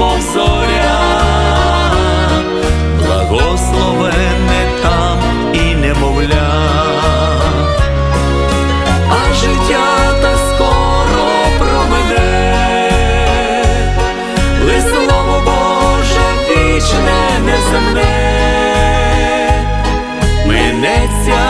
мов зоря, благословенне там і немовля, а життя так скоро промине, ли слово Боже вічне неземне, минеться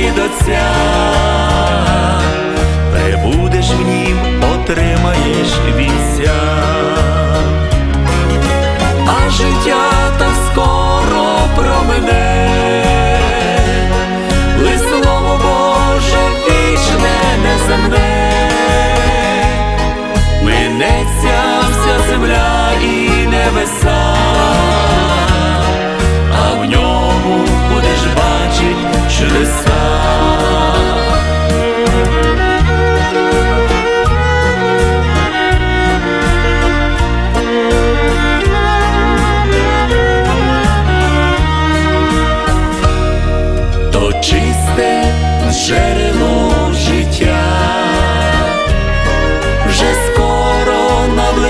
від Отця, прибудеш в нім, отримаєш вінця, а життя так скоро промине.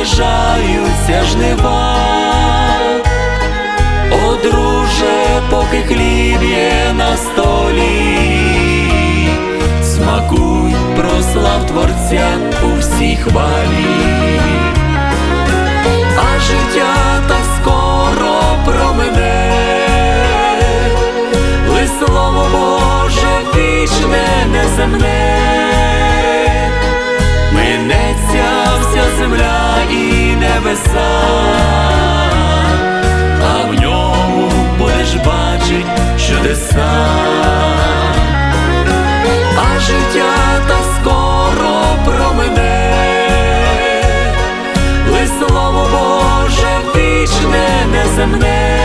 Наближаються жнива, О, друже, поки хліб є на столі, смакуй, прослав Творця у всій хвалі, а життя так скоро промине. Ли слово Боже вічне неземне, неземне.